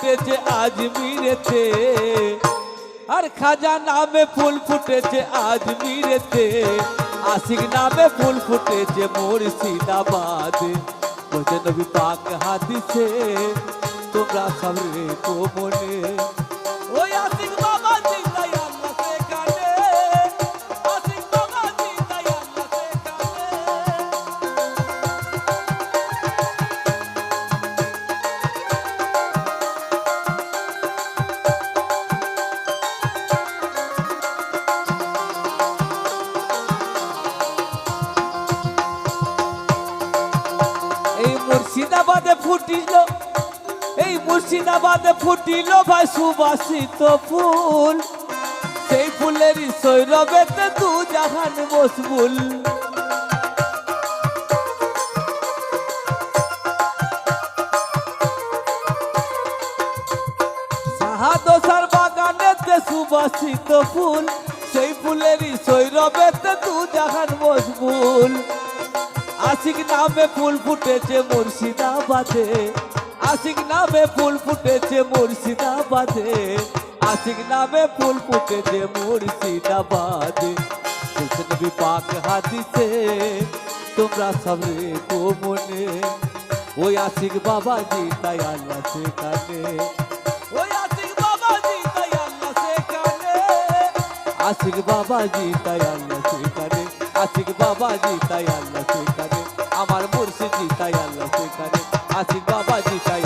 ফুটেছে আজ মিরেতে আর খাজা নামে ফুল ফুটেছে আজ মিরেতে আশিক নামে ফুল ফুটেছে মুর্শিদাবাদে। বোঝে নবী পাক হাদিসে তোমরা সামনে তো মনে। ওই আশিক ফুটিল, এই মুর্শিদাবাদে ফুটিল ভাই সুবাসিত ফুল। সেই ফুলেরই সৈরবেতে দু জাহান বাগানেতে সুবাসিত ফুল, সেই ফুলেরই সৈরবেতে দু জাহান মশগুল। আশিক নামে ফুল ফুটেছে মুর্শিদাবাদে। আশিক নামে ফুল ফুটেছে মুর্শিদাবাদে। আশিক নামে ফুল ফুটেছে মুর্শিদাবাদে। হুসেন বিপাক হাদিসে, তোমরা সবে তো মনে। ওই আশিক বাবাজি তাই আল্লাহ সেখানে। ওই আশিক বাবাজি তাই আল্লাহ সেখানে। আশিক বাবাজি তাই আল্লাহ সেখানে। আশিক বাবাজি তাই আল্লাহ সেখানে। আল্লাহ সেখানে। আশিক বাবাজি তাই